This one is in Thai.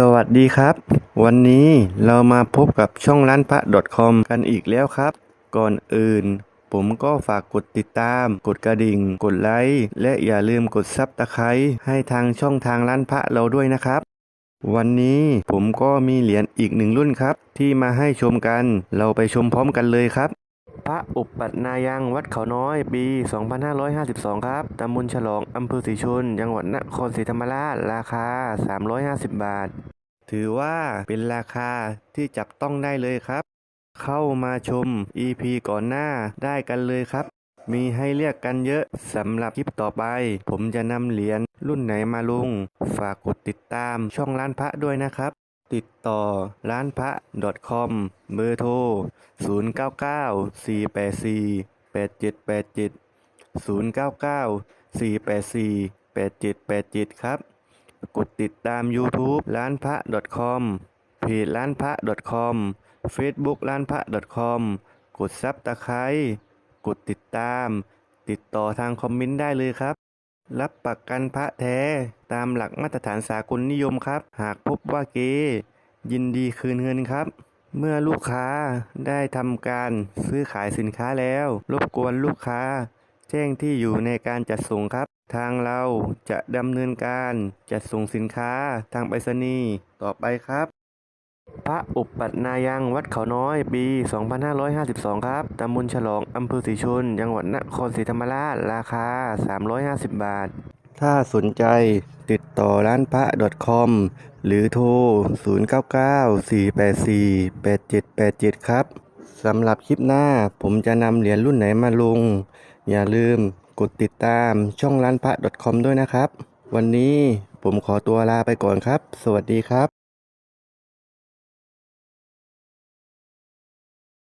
สวัสดีครับ วันนี้เรามาพบกับช่องร้านพระ .com กันอีกแล้วครับ ก่อนอื่น ผมก็ฝากกดติดตาม กดกระดิ่ง กดไลค์และอย่าลืมกดซับตะไคร้ให้ทางช่องทางร้านพระเราด้วยนะครับ วันนี้ผมก็มีเหรียญอีกหนึ่งรุ่นครับ ที่มาให้ชมกัน เราไปชมพร้อมกันเลยครับ พระอุปปัตนายังวัดเขาน้อยปี 2552 ครับ ตำบลฉลอง อำเภอศรีชน จังหวัดนครศรีธรรมราช ราคา 350 บาท ถือว่าเป็นราคาที่จับต้องได้เลยครับ เข้ามาชม EP ก่อนหน้าได้กันเลยครับ มีให้เรียกกันเยอะสำหรับคลิปต่อไป ผมจะนำเหรียญรุ่นไหนมาลง ฝากกดติดตามช่องร้านพระด้วยนะครับ ติดต่อร้านพระ .com เบอร์โทร 099 484 8787 099 484 8787 ครับ กดติดตาม YouTube ร้านพระ .com เพจร้านพระ .com Facebook ร้านพระ .com กดซับตะไคร้กดติดตาม ติดต่อทางคอมเมนต์ได้เลยครับ รับประกันพระแท้ ตามหลักมาตรฐานสากลนิยมครับ หากพบว่าเกยินดีคืนเงินครับ เมื่อลูกค้าได้ทำการซื้อขายสินค้าแล้ว รบกวนลูกค้า แจ้งที่อยู่ในการจัดส่งครับ ทางเราจะดำเนินการจัดส่งสินค้าทางไปรษณีย์ต่อไปครับ พระอุปปัตนายังวัดเขาน้อย ปี 2552 ครับ ตำบลฉลอง อำเภอศรีชน จังหวัดนครศรีธรรมราช ราคา 350 บาท ถ้าสนใจติดต่อร้านพระ .com หรือโทร 0994848787 ครับ สำหรับคลิปหน้าผมจะนำเหรียญรุ่นไหนมาลง อย่าลืมกดติดตามช่องร้านพระ .com ด้วยนะครับ วันนี้ผมขอตัวลาไปก่อนครับ สวัสดีครับ